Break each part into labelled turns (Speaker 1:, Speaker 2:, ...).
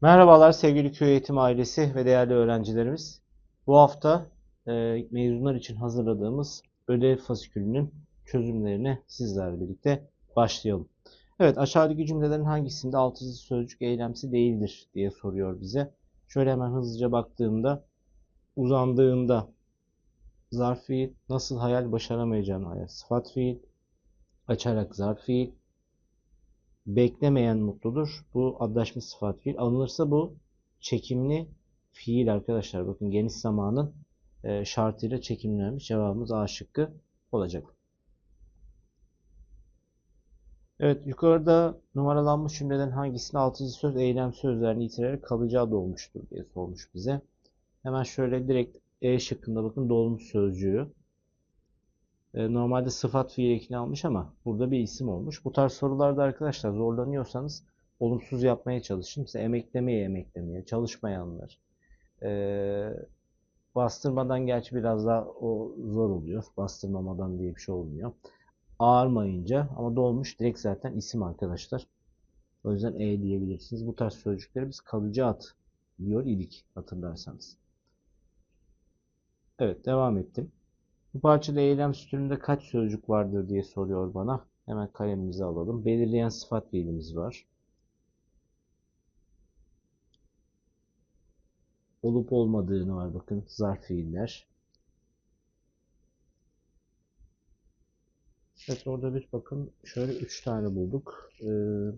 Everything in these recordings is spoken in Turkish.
Speaker 1: Merhabalar sevgili köy eğitim ailesi ve değerli öğrencilerimiz. Bu hafta e, mezunlar için hazırladığımız ödev fasikülünün çözümlerine sizlerle birlikte başlayalım. Evet aşağıdaki cümlelerin hangisinde altıncı sözcük eylemsi değildir diye soruyor bize. Şöyle hemen hızlıca baktığımda uzandığında zarf fiil, nasıl hayal başaramayacağını hayal sıfat fiil, açarak zarf fiil, beklemeyen mutludur. Bu adlaşma sıfat fiil. Alınırsa bu çekimli fiil arkadaşlar. Bakın geniş zamanın e, şartıyla çekimlenmiş. Cevabımız A şıkkı olacak. Evet yukarıda numaralanmış cümlelerin hangisinde altıncı söz eylem sözlerini yitirerek kalıcı adı olmuştur diye sormuş bize. Hemen şöyle direkt E şıkkında bakın dolmuş sözcüğü. E, Normalde sıfat fiil almış ama burada bir isim olmuş. Bu tarz sorularda arkadaşlar zorlanıyorsanız olumsuz yapmaya çalışın. Mesela emeklemeye emeklemeye, çalışmayanlar. E, bastırmadan gerçi biraz daha o zor oluyor. Bastırmamadan diye bir şey olmuyor. Ağırmayınca ama dolmuş direkt zaten isim arkadaşlar. O yüzden E diyebilirsiniz. Bu tarz sözcükleri biz kalıcı ad diyor idik hatırlarsanız. Evet devam ettim. Bu parçada eylem sütununda kaç sözcük vardır diye soruyor bana. Hemen kalemimizi alalım. Belirleyen sıfat fiilimiz var. Olup olmadığını var bakın zarf fiiller. Evet orada bir bakın şöyle 3 tane bulduk. Ee,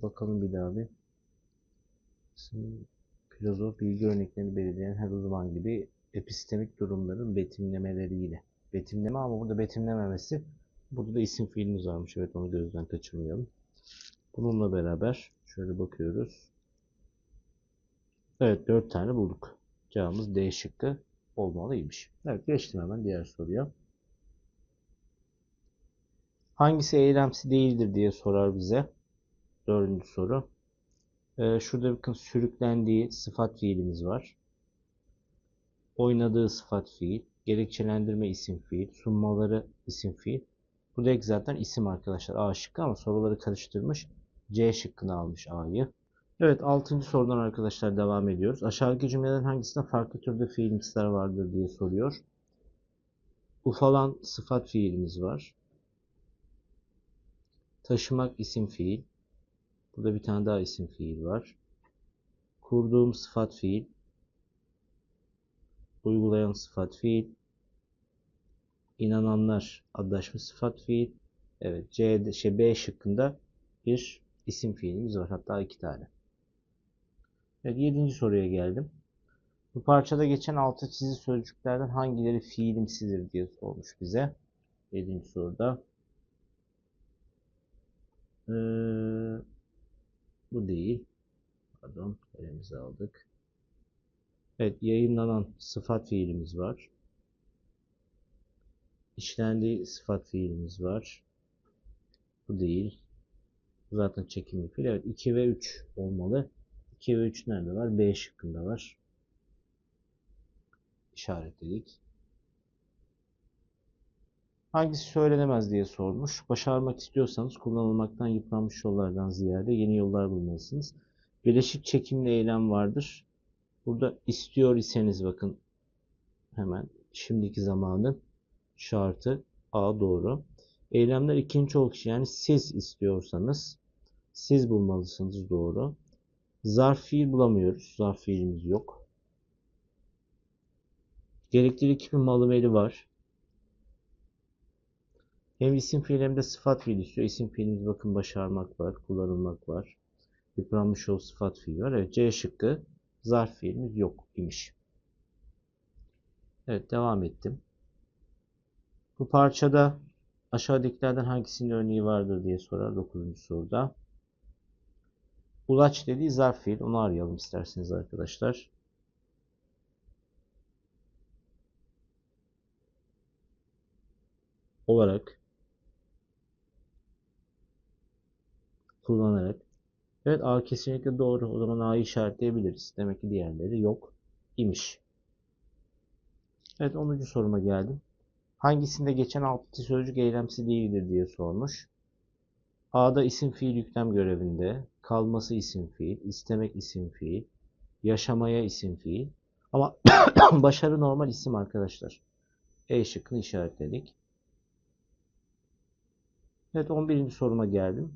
Speaker 1: bakalım bir daha bir. Filozof bilgi örneklerini belirleyen her uzman gibi epistemik durumların betimlemeleriyle. Betimleme ama burada betimlememesi. Burada da isim fiilimiz varmış. Evet onu gözden kaçırmayalım. Bununla beraber şöyle bakıyoruz. Evet 4 tane bulduk. Cevabımız D şıkkı olmalıymış. Evet geçtim hemen diğer soruya. Hangisi eylemsi değildir diye sorar bize. Dördüncü soru. Ee, şurada bakın sürüklendiği sıfat fiilimiz var. Oynadığı sıfat fiil. Gerekçelendirme isim fiil. Sunmaları isim fiil. Bu direkt zaten isim arkadaşlar. A şıkkı ama soruları karıştırmış. C şıkkını almış A'yı. Evet 6. sorudan arkadaşlar devam ediyoruz. Aşağıdaki cümlelerin hangisinde farklı türde fiilimsler vardır diye soruyor. Ufalan sıfat fiilimiz var. Taşımak isim fiil. Burada bir tane daha isim fiil var. Kurduğum sıfat fiil. Uygulayan sıfat fiil. İnananlar adlaşma sıfat fiil. Evet C, şey, B şıkkında bir isim fiilimiz var. Hatta iki tane. Evet yedinci soruya geldim. Bu parçada geçen altı çizili sözcüklerden hangileri fiilimsidir diye sormuş bize. Yedinci soruda. Ee, bu değil. Pardon. Elimize aldık. Evet yayınlanan sıfat fiilimiz var. İşlendiği sıfat fiilimiz var. Bu değil. Zaten çekimli fiil. Evet 2 ve 3 olmalı. 2 ve 3 nerede var? B şıkkında var. İşaretledik. Hangisi söylenemez diye sormuş. Başarmak istiyorsanız kullanılmaktan yıpranmış yollardan ziyade yeni yollar bulmalısınız. Birleşik çekimli eylem vardır. Burada istiyor iseniz bakın hemen şimdiki zamanın şartı A doğru. Eylemler ikinci çoğul kişi yani siz istiyorsanız siz bulmalısınız doğru. Zarf fiil bulamıyoruz. Zarf fiilimiz yok. Gerekli kimin malı veri var. Hem isim fiil hem de sıfat fiil istiyor. İsim fiilimiz bakın başarmak var, kullanılmak var. Yıpranmış ol sıfat fiil var. Evet C şıkkı zarf fiilimiz yok imiş. Evet devam ettim. Bu parçada aşağıdakilerden hangisinin örneği vardır diye sorar 9. soruda. Ulaç dediği zarf fiil. Onu arayalım isterseniz arkadaşlar. Olarak kullanarak Evet A kesinlikle doğru. O zaman A'yı işaretleyebiliriz. Demek ki diğerleri yok imiş. Evet 10. soruma geldim. Hangisinde geçen altıncı sözcük eylemsi değildir diye sormuş. A'da isim fiil yüklem görevinde. Kalması isim fiil. istemek isim fiil. Yaşamaya isim fiil. Ama başarı normal isim arkadaşlar. E şıkkını işaretledik. Evet 11. soruma geldim.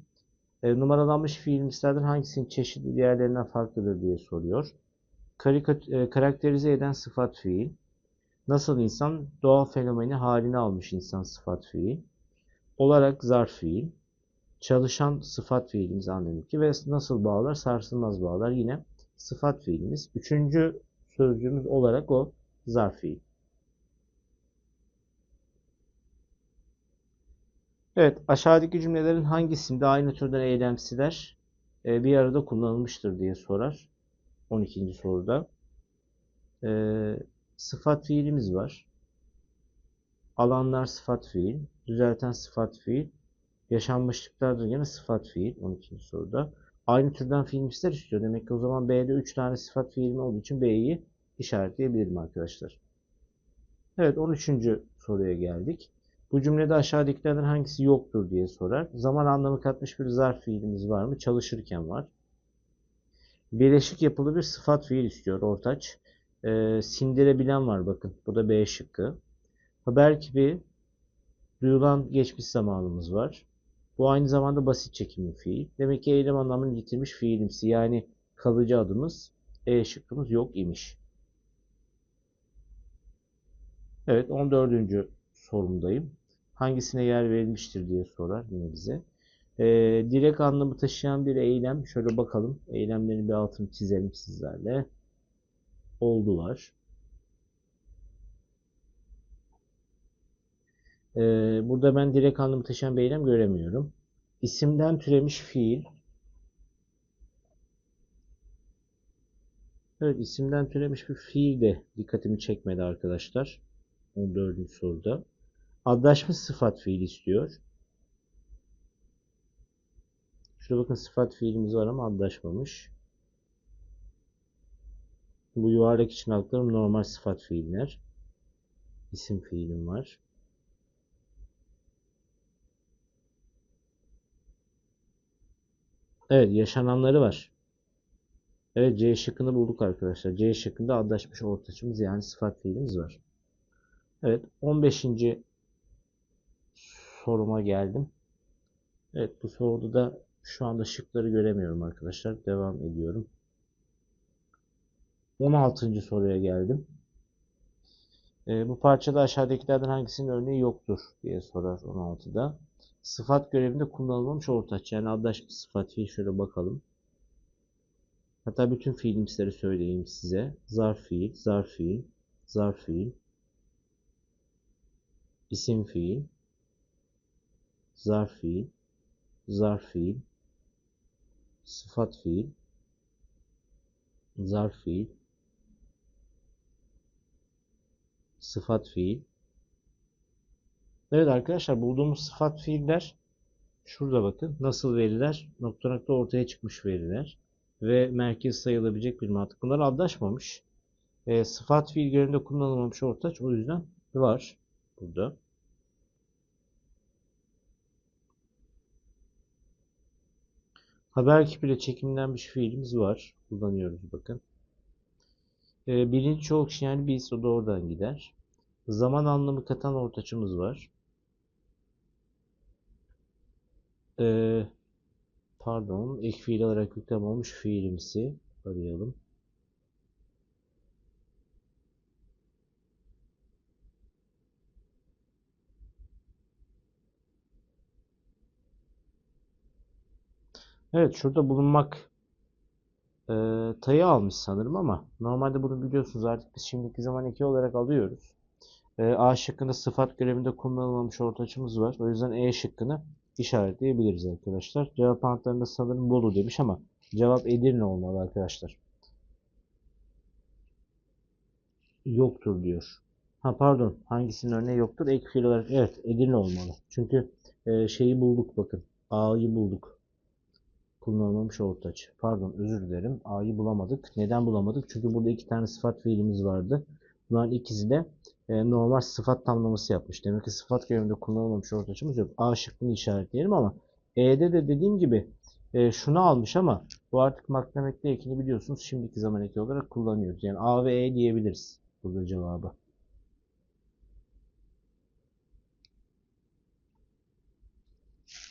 Speaker 1: E, numaralanmış fiil mislerden hangisinin çeşidi diğerlerinden farklıdır diye soruyor. Karikat, e, karakterize eden sıfat fiil. Nasıl insan? Doğal fenomeni haline almış insan sıfat fiil. Olarak zarf fiil. Çalışan sıfat fiilimiz anlamı ki ve nasıl bağlar? Sarsılmaz bağlar. Yine sıfat fiilimiz. Üçüncü sözcüğümüz olarak o zarf fiil. Evet, aşağıdaki cümlelerin hangisinde aynı türden eylemsiler e, bir arada kullanılmıştır diye sorar. 12. soruda. E, sıfat fiilimiz var. Alanlar sıfat fiil. Düzelten sıfat fiil. Yaşanmışlıklar da yine sıfat fiil. 12. soruda. Aynı türden fiilimsizler istiyor. Demek ki o zaman B'de 3 tane sıfat fiilim olduğu için B'yi işaretleyebilirim arkadaşlar. Evet 13. soruya geldik. Bu cümlede aşağıdakilerden hangisi yoktur diye sorar. Zaman anlamı katmış bir zarf fiilimiz var mı? Çalışırken var. Birleşik yapılı bir sıfat fiil istiyor ortaç. Ee, sindirebilen var bakın. Bu da B şıkkı. Haber gibi duyulan geçmiş zamanımız var. Bu aynı zamanda basit çekimli fiil. Demek ki eylem anlamını yitirmiş fiilimsi. Yani kalıcı adımız E şıkkımız yok imiş. Evet 14. sorumdayım. Hangisine yer verilmiştir diye sorar yine bize. Ee, direkt anlamı taşıyan bir eylem. Şöyle bakalım. Eylemlerin bir altını çizelim sizlerle. Oldular. Ee, burada ben direkt anlamı taşıyan bir eylem göremiyorum. İsimden türemiş fiil. Evet isimden türemiş bir fiil de dikkatimi çekmedi arkadaşlar. 14. soruda. Adlaşmış sıfat fiil istiyor. Şurada bakın sıfat fiilimiz var ama adlaşmamış. Bu yuvarlak için aldıklarım normal sıfat fiiller. İsim fiilim var. Evet yaşananları var. Evet C şıkkını bulduk arkadaşlar. C şıkkında adlaşmış ortaçımız yani sıfat fiilimiz var. Evet 15. soruma geldim. Evet bu soruda da şu anda şıkları göremiyorum arkadaşlar. Devam ediyorum. 16. soruya geldim. E, bu parçada aşağıdakilerden hangisinin örneği yoktur diye sorar 16'da. Sıfat görevinde kullanılmamış ortaç. Yani adlaşmış sıfat fiil şöyle bakalım. Hatta bütün fiilimsleri söyleyeyim size. Zarf fiil, zarf fiil, zarf fiil, isim fiil, zarf fiil, zarf fiil, sıfat fiil, zarf fiil, sıfat fiil. Evet arkadaşlar bulduğumuz sıfat fiiller şurada bakın. Nasıl veriler? Nokta nokta ortaya çıkmış veriler. Ve merkez sayılabilecek bir mantık. Bunlar adlaşmamış. E, sıfat fiil görevinde kullanılmamış ortaç. O yüzden var burada. Haber kipiyle çekimlenmiş fiilimiz var. Kullanıyoruz bakın. E, birinci çoğul kişi yani biz o da oradan gider. Zaman anlamı katan ortaçımız var. Ee, pardon, ek fiil olarak yüklem olmuş fiilimsi arayalım. Evet, şurada bulunmak e, tayı almış sanırım ama normalde bunu biliyorsunuz artık biz şimdiki zaman eki olarak alıyoruz. E, A şıkkında sıfat görevinde kullanılmamış ortaçımız var. O yüzden E şıkkını işaretleyebiliriz arkadaşlar. Cevap antlarında sanırım Bolu demiş ama cevap Edirne olmalı arkadaşlar. Yoktur diyor. Ha pardon hangisinin örneği yoktur? Ek fiil olarak evet Edirne olmalı. Çünkü e, şeyi bulduk bakın. A'yı bulduk. Kullanılmamış ortaç. Pardon özür dilerim. A'yı bulamadık. Neden bulamadık? Çünkü burada iki tane sıfat fiilimiz vardı. Bunların ikisi de e, normal sıfat tamlaması yapmış. Demek ki sıfat görevinde kullanılmamış ortaçımız yok. A şıkkını işaretleyelim ama E'de de dediğim gibi e, şunu almış ama bu artık maklemekte ekini biliyorsunuz şimdiki zaman eki olarak kullanıyoruz. Yani A ve E diyebiliriz burada cevabı.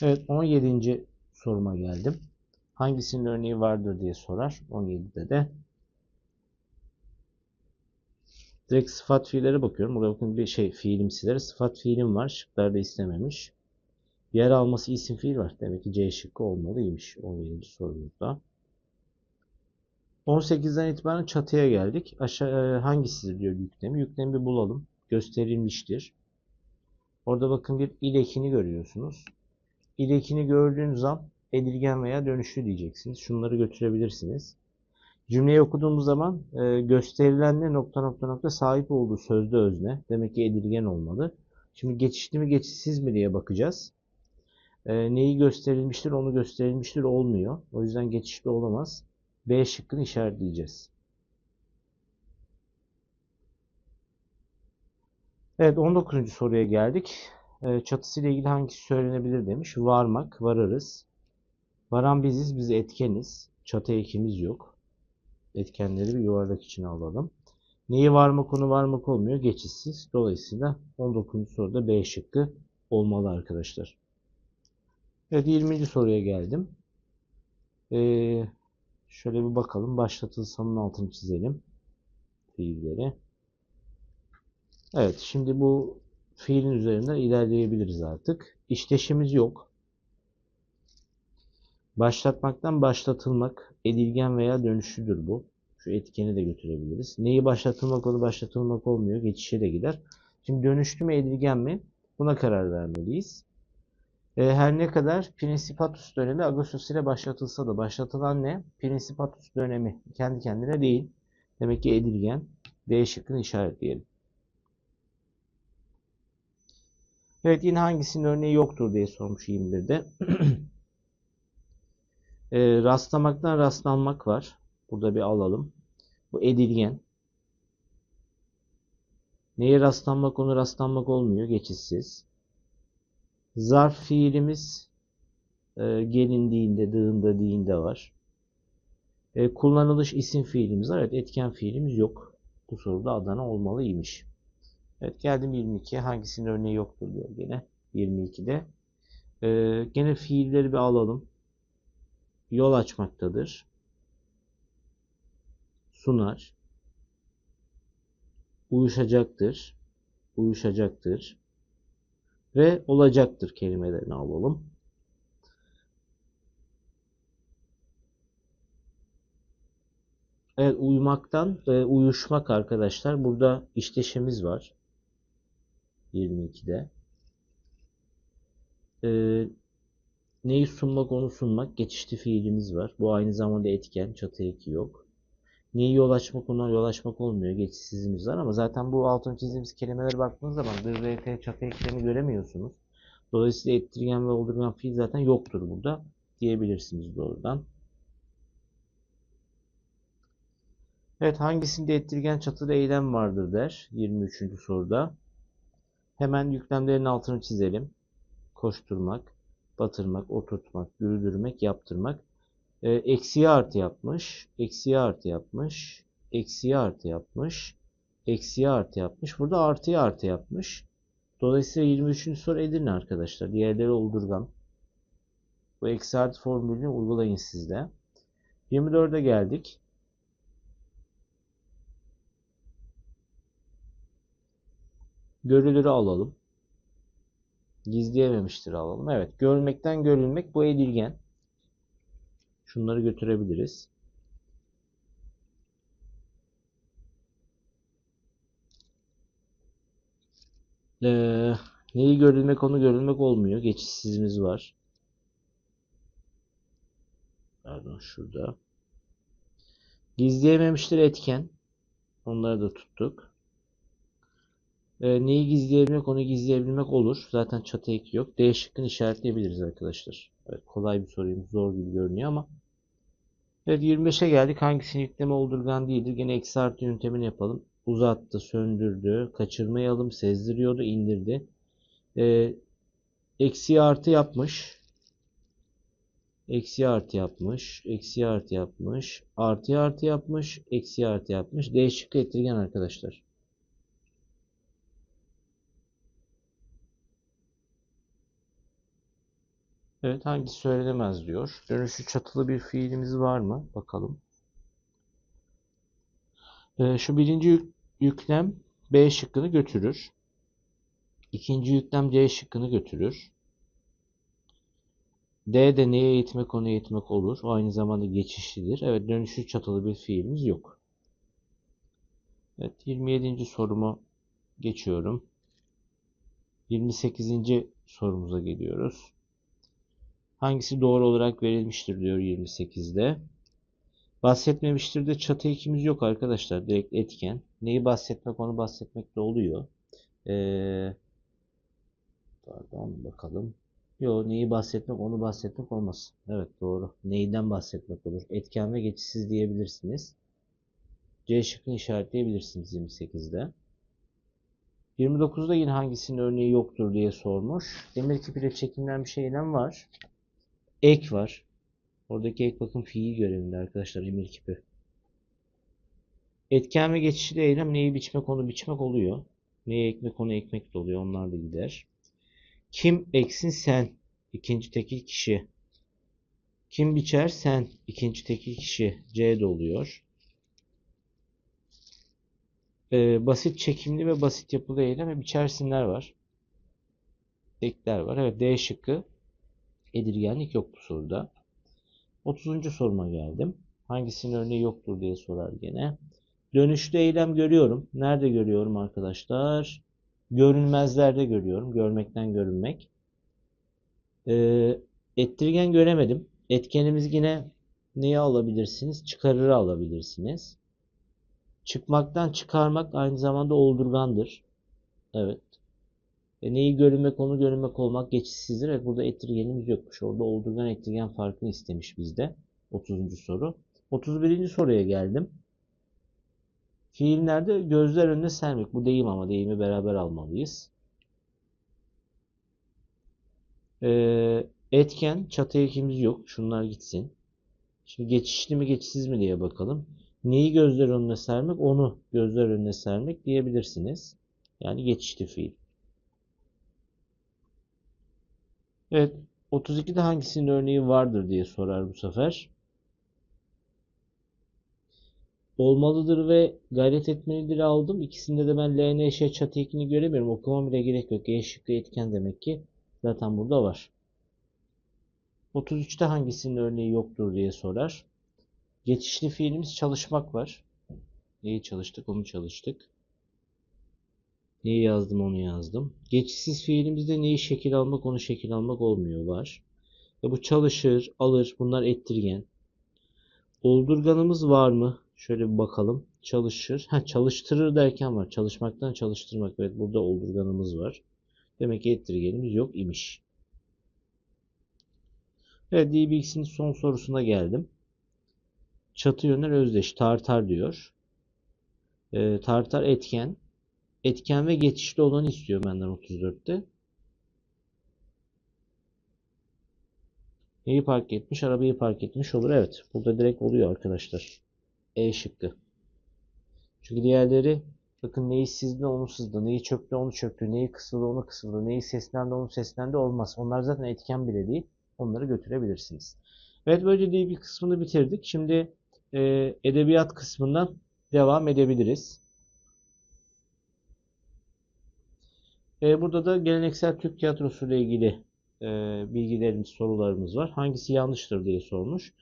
Speaker 1: Evet 17. soruma geldim. Hangisinin örneği vardır diye sorar. 17'de de direkt sıfat fiillere bakıyorum. Burada bakın bir şey fiilimsilere sıfat fiilim var. Şıklarda istememiş. Yer alması isim fiil var. Demek ki C şıkkı olmalıymış 17. sorumuzda. 18'den itibaren çatıya geldik. Aşağı, e, hangisidir diyor yüklemi. Yüklemi bir bulalım. Gösterilmiştir. Orada bakın bir ilekini görüyorsunuz. İlekini gördüğünüz an edilgen veya dönüşlü diyeceksiniz. Şunları götürebilirsiniz. Cümleyi okuduğumuz zaman e, gösterilenle nokta nokta nokta sahip olduğu sözde özne. Demek ki edilgen olmalı. Şimdi geçişli mi geçişsiz mi diye bakacağız. E, neyi gösterilmiştir onu gösterilmiştir olmuyor. O yüzden geçişli olamaz. B şıkkını işaretleyeceğiz. Evet 19. soruya geldik. E, çatısıyla ilgili hangisi söylenebilir demiş. Varmak, vararız. Varan biziz, biz etkeniz. Çatı ekimiz yok. Etkenleri bir yuvarlak içine alalım. Neyi varmak konu varmak olmuyor. Geçişsiz. Dolayısıyla 19. soruda B şıkkı olmalı arkadaşlar. Evet 20. soruya geldim. Ee, şöyle bir bakalım. Başlatılsanın altını çizelim. Fiilleri. Evet şimdi bu fiilin üzerinden ilerleyebiliriz artık. İşleşimiz yok. Başlatmaktan başlatılmak edilgen veya dönüşlüdür bu. Şu etkeni de götürebiliriz. Neyi başlatılmak onu başlatılmak olmuyor. Geçişe de gider. Şimdi dönüşlü mü edilgen mi? Buna karar vermeliyiz. E, her ne kadar Principatus dönemi Augustus ile başlatılsa da başlatılan ne? Principatus dönemi kendi kendine değil. Demek ki edilgen. D şıkkını işaretleyelim. Evet yine hangisinin örneği yoktur diye sormuş 21'de. e, rastlamaktan rastlanmak var. Burada bir alalım. Bu edilgen. Neye rastlanmak onu rastlanmak olmuyor. Geçişsiz. Zarf fiilimiz e, gelindiğinde, dığında, diğinde var. E, kullanılış isim fiilimiz var. Evet etken fiilimiz yok. Bu soruda Adana olmalıymış. Evet geldim 22'ye. Hangisinin örneği yoktur diyor gene. 22'de. Ee, gene fiilleri bir alalım. Yol açmaktadır. Sunar. Uyuşacaktır. Uyuşacaktır. Ve olacaktır kelimelerini alalım. Evet uyumaktan e, uyuşmak arkadaşlar. Burada işleşimiz var. 22'de. Ee, neyi sunmak onu sunmak geçişli fiilimiz var. Bu aynı zamanda etken. Çatı eki yok. Neyi yol açmak ona yol açmak olmuyor. Geçişsizimiz var ama zaten bu altın çizdiğimiz kelimelere baktığınız zaman rt, çatı eklerini göremiyorsunuz. Dolayısıyla ettirgen ve oldurgan fiil zaten yoktur burada diyebilirsiniz doğrudan. Evet hangisinde ettirgen çatıda eylem vardır der 23. soruda. Hemen yüklemlerin altını çizelim. Koşturmak, batırmak, oturtmak, yürüdürmek, yaptırmak. E, eksiye artı yapmış, eksiye artı yapmış, eksiye artı yapmış, eksiye artı yapmış. Burada artıya artı yapmış. Dolayısıyla 23. soru Edirne arkadaşlar. Diğerleri oldurgan. Bu eksi artı formülünü uygulayın sizde. 24'e geldik. Görülürü alalım. Gizleyememiştir alalım. Evet. Görmekten görülmek bu edilgen. Şunları götürebiliriz. Ee, neyi görülmek onu görülmek olmuyor. Geçişsizimiz var. Pardon şurada. Gizleyememiştir etken. Onları da tuttuk. E, neyi gizleyebilmek onu gizleyebilmek olur. Zaten çatı eki yok. D şıkkını işaretleyebiliriz arkadaşlar. Evet, kolay bir soruymuş. Zor gibi görünüyor ama. Evet 25'e geldik. Hangisinin yükleme oldurgan değildir? Gene eksi artı yöntemini yapalım. Uzattı, söndürdü, kaçırmayı alım, sezdiriyordu, indirdi. E, eksi artı yapmış. Eksi artı yapmış. Eksi artı yapmış. Artı artı yapmış. Eksi artı yapmış. D şıkkı ettirgen arkadaşlar. Evet hangisi söylenemez diyor. Dönüşü çatılı bir fiilimiz var mı? Bakalım. Ee, şu birinci yük- yüklem B şıkkını götürür. İkinci yüklem C şıkkını götürür. D de neye eğitmek onu eğitmek olur. O aynı zamanda geçişlidir. Evet dönüşü çatılı bir fiilimiz yok. Evet 27. sorumu geçiyorum. 28. sorumuza geliyoruz. Hangisi doğru olarak verilmiştir diyor 28'de. Bahsetmemiştir de çatı ekimiz yok arkadaşlar. Direkt etken. Neyi bahsetmek onu bahsetmek de oluyor. Ee, pardon bakalım. Yo neyi bahsetmek onu bahsetmek olmaz. Evet doğru. Neyden bahsetmek olur? Etken ve geçişsiz diyebilirsiniz. C şıkkını işaretleyebilirsiniz 28'de. 29'da yine hangisinin örneği yoktur diye sormuş. Demir kipiyle çekimlenmiş eylem var. Ek var. Oradaki ek bakın fiil görevinde arkadaşlar emir kipi. Etken ve geçişli eylem neyi biçmek onu biçmek oluyor. Neyi ekmek onu ekmek de oluyor. Onlar da gider. Kim eksin sen. ikinci tekil kişi. Kim biçer sen. ikinci tekil kişi. C de oluyor. Ee, basit çekimli ve basit yapılı eylem ve biçersinler var. Ekler var. Evet D şıkkı. Edirgenlik yok bu soruda. 30. soruma geldim. Hangisinin örneği yoktur diye sorar gene. Dönüşlü eylem görüyorum. Nerede görüyorum arkadaşlar? Görünmezlerde görüyorum. Görmekten görünmek. Ee, ettirgen göremedim. Etkenimiz yine neyi alabilirsiniz? Çıkarırı alabilirsiniz. Çıkmaktan çıkarmak aynı zamanda oldurgandır. Evet. E neyi görünmek onu görünmek olmak geçişsizdir. Evet burada ettirgenimiz yokmuş. Orada oldurgan ettirgen farkını istemiş bizde. 30. soru. 31. soruya geldim. Fiillerde gözler önüne sermek. Bu deyim ama deyimi beraber almalıyız. Ee, etken çatı ekimiz yok. Şunlar gitsin. Şimdi geçişli mi geçişsiz mi diye bakalım. Neyi gözler önüne sermek? Onu gözler önüne sermek diyebilirsiniz. Yani geçişli fiil. Evet. 32'de hangisinin örneği vardır diye sorar bu sefer. Olmalıdır ve gayret etmelidir aldım. İkisinde de ben LN eşya çatı ekini göremiyorum. Okumam bile gerek yok. E şıkkı etken demek ki zaten burada var. 33'te hangisinin örneği yoktur diye sorar. Geçişli fiilimiz çalışmak var. Neyi çalıştık? Onu çalıştık. Neyi yazdım? Onu yazdım. Geçişsiz fiilimizde neyi şekil almak? Onu şekil almak olmuyor var. Ve bu çalışır, alır. Bunlar ettirgen. Oldurganımız var mı? Şöyle bir bakalım. Çalışır. Ha, çalıştırır derken var. Çalışmaktan çalıştırmak. Evet burada oldurganımız var. Demek ki ettirgenimiz yok imiş. Evet DBX'in son sorusuna geldim. Çatı yönler özdeş. Tartar diyor. Ee, tartar etken. Etken ve geçişli olanı istiyor benden 34'te. Neyi park etmiş? Arabayı park etmiş olur. Evet. Burada direkt oluyor arkadaşlar. E şıkkı. Çünkü diğerleri bakın neyi sizde onu sızdı, neyi çöktü onu çöktü, neyi kısıldı onu kısıldı, neyi seslendi onu seslendi olmaz. Onlar zaten etken bile değil. Onları götürebilirsiniz. Evet böylece bir kısmını bitirdik. Şimdi e, edebiyat kısmından devam edebiliriz. E, burada da geleneksel Türk tiyatrosu ile ilgili e, bilgilerimiz, sorularımız var. Hangisi yanlıştır diye sormuş.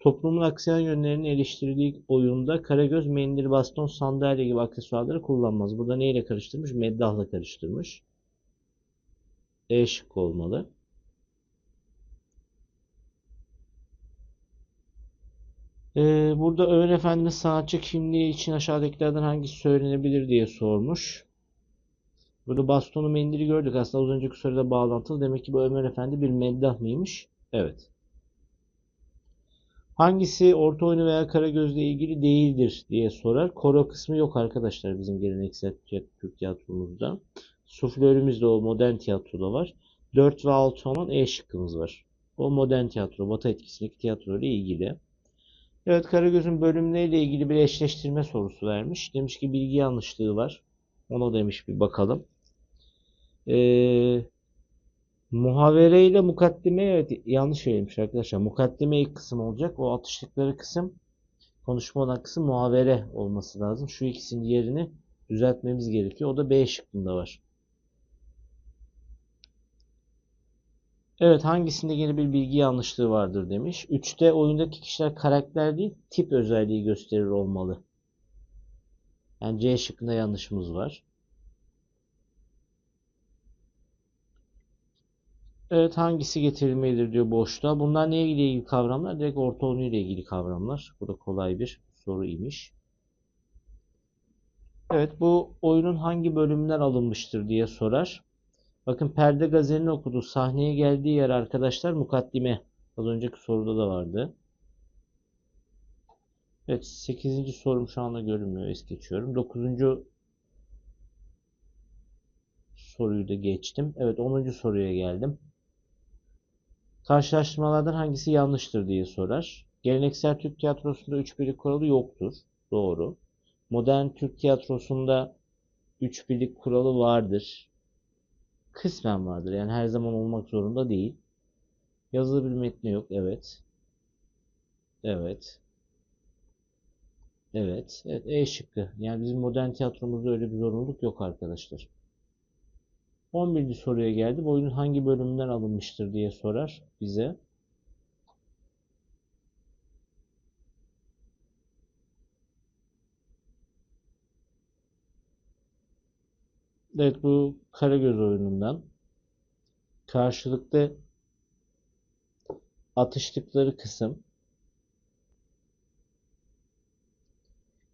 Speaker 1: Toplumun aksayan yönlerini eleştirdiği oyunda Karagöz mendil, baston, sandalye gibi aksesuarları kullanmaz. Burada neyle karıştırmış? Meddahla karıştırmış. E şık olmalı. Ee, burada Ömer Efendi'nin sanatçı kimliği için aşağıdakilerden hangisi söylenebilir diye sormuş. Burada bastonu mendili gördük. Aslında az önceki soruda bağlantılı. Demek ki bu Ömer Efendi bir meddah mıymış? Evet. Hangisi orta oyunu veya Karagöz'le ilgili değildir diye sorar. Koro kısmı yok arkadaşlar bizim geleneksel Türk tiyatromuzda. Suflörümüz de o modern tiyatroda var. 4 ve 6 olan E şıkkımız var. O modern tiyatro, Batı etkisindeki tiyatro ile ilgili. Evet Karagöz'ün bölümleriyle ilgili bir eşleştirme sorusu vermiş. Demiş ki bilgi yanlışlığı var. Ona demiş bir bakalım. Ee, muhavere ile mukaddime evet yanlış verilmiş arkadaşlar. Mukaddime ilk kısım olacak. O atıştıkları kısım konuşma olan kısım muhavere olması lazım. Şu ikisinin yerini düzeltmemiz gerekiyor. O da B şıkkında var. Evet hangisinde yeni bir bilgi yanlışlığı vardır demiş. 3'te oyundaki kişiler karakter değil tip özelliği gösterir olmalı. Yani C şıkkında yanlışımız var. Evet hangisi getirilmelidir diyor boşta. Bunlar neye ilgili kavramlar? Direkt orta oyunu ile ilgili kavramlar. Bu da kolay bir soru imiş. Evet bu oyunun hangi bölümünden alınmıştır diye sorar. Bakın Perde Gazeli'ni okudu. Sahneye geldiği yer arkadaşlar mukaddime. Az önceki soruda da vardı. Evet 8. sorum şu anda görünmüyor. Es geçiyorum. 9. soruyu da geçtim. Evet 10. soruya geldim. Karşılaştırmalardan hangisi yanlıştır diye sorar. Geleneksel Türk tiyatrosunda üç birlik kuralı yoktur. Doğru. Modern Türk tiyatrosunda üç birlik kuralı vardır. Kısmen vardır. Yani her zaman olmak zorunda değil. Yazılı bir metni yok. Evet. Evet. Evet. Evet. E şıkkı. Yani bizim modern tiyatromuzda öyle bir zorunluluk yok arkadaşlar. 11. soruya geldi. Oyunun hangi bölümünden alınmıştır diye sorar bize. Evet bu Karagöz oyunundan. Karşılıklı atıştıkları kısım.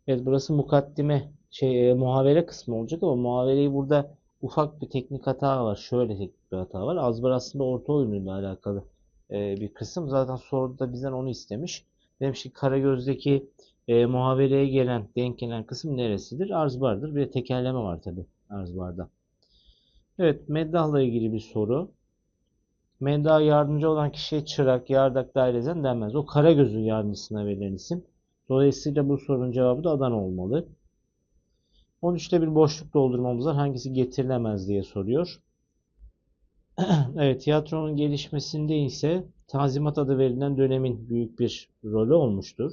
Speaker 1: Evet burası mukaddime şey e, muhavere kısmı olacak ama muhavereyi burada ufak bir teknik hata var. Şöyle teknik bir hata var. Azbar aslında orta oyunuyla alakalı e, bir kısım. Zaten soruda bizden onu istemiş. Demiş ki Karagöz'deki e, muhavereye gelen, denk gelen kısım neresidir? Arzbar'dır. Bir de tekerleme var tabi Arzbar'da. Evet, Meddah'la ilgili bir soru. Meddah yardımcı olan kişiye çırak, yardak, daireden denmez. O Karagöz'ün yardımcısına verilen isim. Dolayısıyla bu sorunun cevabı da Adana olmalı. 13'te bir boşluk doldurmamız var. Hangisi getirilemez diye soruyor. evet, tiyatronun gelişmesinde ise Tanzimat adı verilen dönemin büyük bir rolü olmuştur.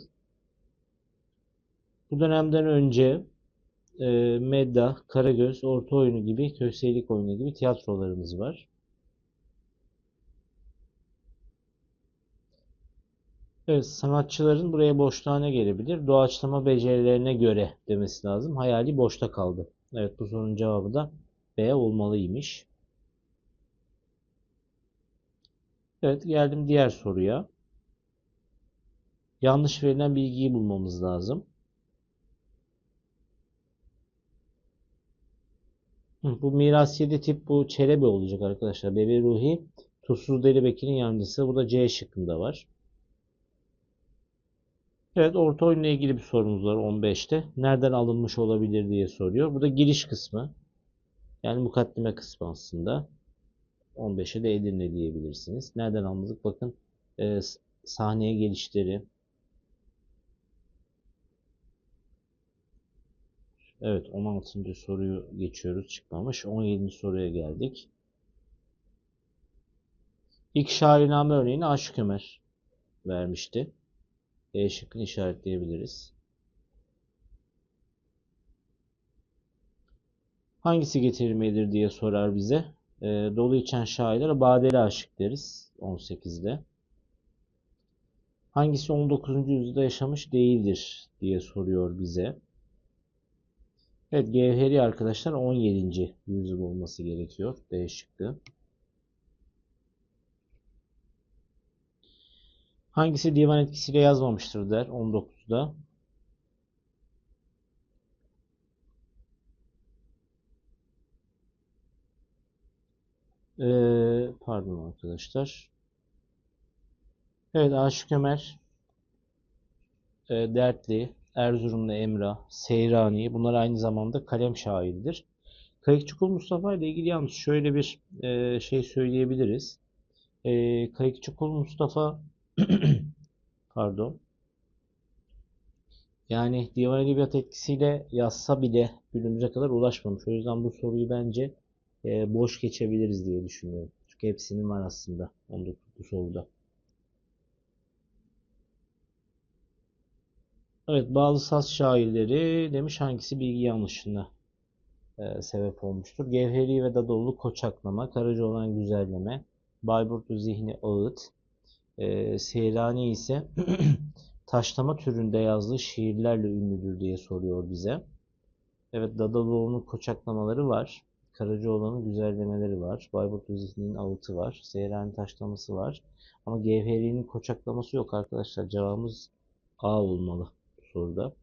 Speaker 1: Bu dönemden önce e, Medda, Karagöz, Orta Oyunu gibi, Köseylik Oyunu gibi tiyatrolarımız var. Evet, sanatçıların buraya boşluğa ne gelebilir? Doğaçlama becerilerine göre demesi lazım. Hayali boşta kaldı. Evet, bu sorunun cevabı da B olmalıymış. Evet, geldim diğer soruya. Yanlış verilen bilgiyi bulmamız lazım. bu mirasiyede tip bu Çelebi olacak arkadaşlar. Bebe Ruhi Tuzsuz Deli Bekir'in yancısı. Bu da C şıkkında var. Evet orta oyunla ilgili bir sorumuz var 15'te. Nereden alınmış olabilir diye soruyor. Bu da giriş kısmı. Yani mukaddime kısmı aslında. 15'e de Edirne diyebilirsiniz. Nereden alındık? Bakın e, sahneye gelişleri. Evet 16. soruyu geçiyoruz çıkmamış. 17. soruya geldik. İlk şairiname örneğini Aşık Ömer vermişti. E şıkkını işaretleyebiliriz. Hangisi getirilmelidir diye sorar bize. E, dolu içen şairlere badeli aşık deriz 18'de. Hangisi 19. yüzyılda yaşamış değildir diye soruyor bize. Evet Gevheri arkadaşlar 17. yüzyıl olması gerekiyor. D şıkkı. Hangisi divan etkisiyle yazmamıştır der 19'da. Ee, pardon arkadaşlar. Evet Aşık Ömer e, Dertli, Erzurumlu Emrah, Seyrani bunlar aynı zamanda kalem şairidir. Kayıkçıkul Mustafa ile ilgili yalnız şöyle bir e, şey söyleyebiliriz. Ee, Kayıkçı Kul Mustafa pardon. Yani divan edebiyat etkisiyle yazsa bile günümüze kadar ulaşmamış. O yüzden bu soruyu bence e, boş geçebiliriz diye düşünüyorum. Çünkü hepsinin var aslında 19. soruda. Evet bazı saz şairleri demiş hangisi bilgi yanlışına e, sebep olmuştur. Gevheri ve Dadoğlu Koçaklama, Karacaoğlan Güzelleme, Bayburtlu Zihni Ağıt, e, Seyrani ise taşlama türünde yazdığı şiirlerle ünlüdür diye soruyor bize. Evet Dadalıoğlu'nun koçaklamaları var. Karacaoğlan'ın güzellemeleri var. Bayburtlu Zihni'nin ağıtı var. Seyrani taşlaması var. Ama Gevheri'nin koçaklaması yok arkadaşlar. Cevabımız A olmalı soruda.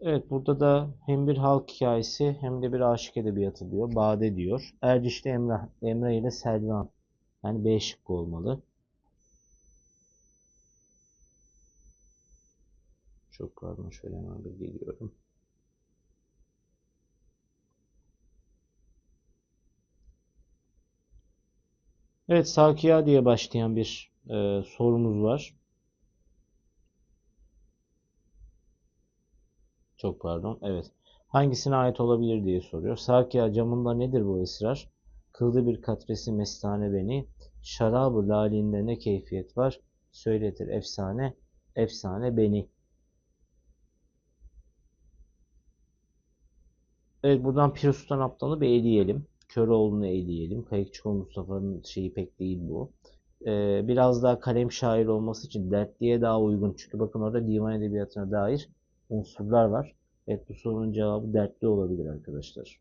Speaker 1: Evet burada da hem bir halk hikayesi hem de bir aşık edebiyatı diyor. Bade diyor. Erciş'te Emre, Emre ile Selvan. Yani B şıkkı olmalı. Çok pardon şöyle hemen bir geliyorum. Evet Sakiya diye başlayan bir e, sorumuz var. Çok pardon. Evet. Hangisine ait olabilir diye soruyor. Sakiya camında nedir bu esrar? Kıldı bir katresi mestane beni. Şarabı lalinde ne keyfiyet var? Söyletir efsane, efsane beni. Evet buradan Pir Sultan Abdal'ı bir eleyelim. Köroğlu'nu eleyelim. Kayıkçıoğlu Mustafa'nın şeyi pek değil bu. Ee, biraz daha kalem şair olması için dertliye daha uygun. Çünkü bakın orada divan edebiyatına dair unsurlar var. Evet bu sorunun cevabı dertli olabilir arkadaşlar.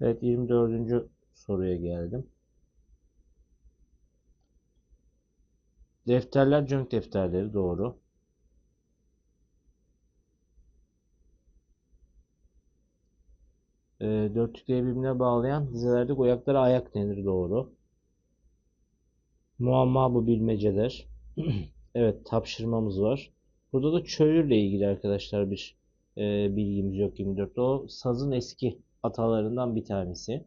Speaker 1: Evet 24. soruya geldim. Defterler cönk defterleri doğru. E, dörtlükleri birbirine bağlayan dizelerde oyaklara ayak denir doğru. Muamma bu bilmeceler. Evet tapşırmamız var. Burada da çöğürle ilgili arkadaşlar bir e, bilgimiz yok 24'te. O sazın eski atalarından bir tanesi.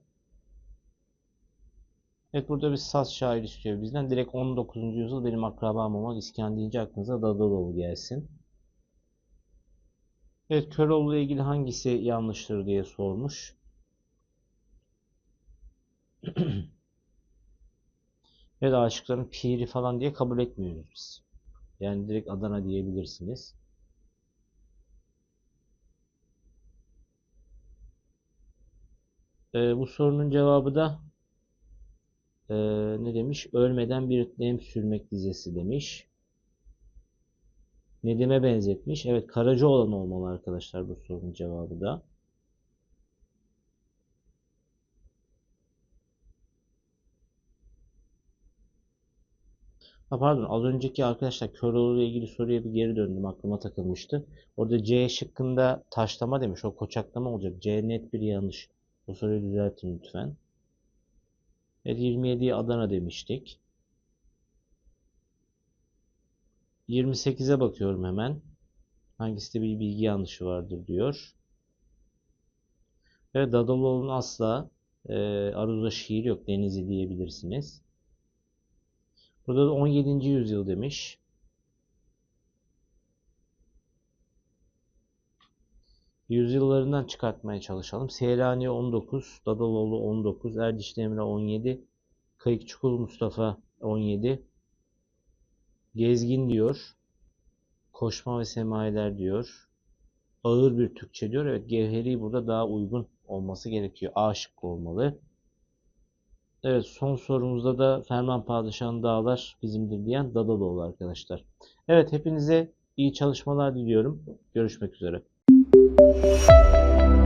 Speaker 1: Evet burada bir saz şair istiyor bizden. Direkt 19. yüzyıl benim akrabam olmak iskan deyince aklınıza Dadaloğlu gelsin. Evet Köroğlu ile ilgili hangisi yanlıştır diye sormuş. Evet aşıkların piri falan diye kabul etmiyoruz biz. Yani direkt Adana diyebilirsiniz. Ee, bu sorunun cevabı da ee, ne demiş? Ölmeden bir dem sürmek dizesi demiş. Nedim'e benzetmiş. Evet Karacaoğlan olmalı arkadaşlar bu sorunun cevabı da. Ha pardon az önceki arkadaşlar Köroğlu ile ilgili soruya bir geri döndüm aklıma takılmıştı. Orada C şıkkında taşlama demiş. O koçaklama olacak. C net bir yanlış. Bu soruyu düzeltin lütfen. Evet 27'ye Adana demiştik. 28'e bakıyorum hemen. Hangisinde bir bilgi yanlışı vardır diyor. Evet Dadaloğlu'nun asla e, Aruz'a şiir yok. Denizli diyebilirsiniz. Burada da 17. yüzyıl demiş. Yüzyıllarından çıkartmaya çalışalım. Seyrani 19, Dadaloğlu 19, Erdiş Emre 17, Kayıkçıkul Mustafa 17, Gezgin diyor. Koşma ve semayeler diyor. Ağır bir Türkçe diyor. Evet Gevheri burada daha uygun olması gerekiyor. A şıkkı olmalı. Evet son sorumuzda da Ferman Padişah'ın dağlar bizimdir diyen Dadaloğlu arkadaşlar. Evet hepinize iyi çalışmalar diliyorum. Görüşmek üzere. Música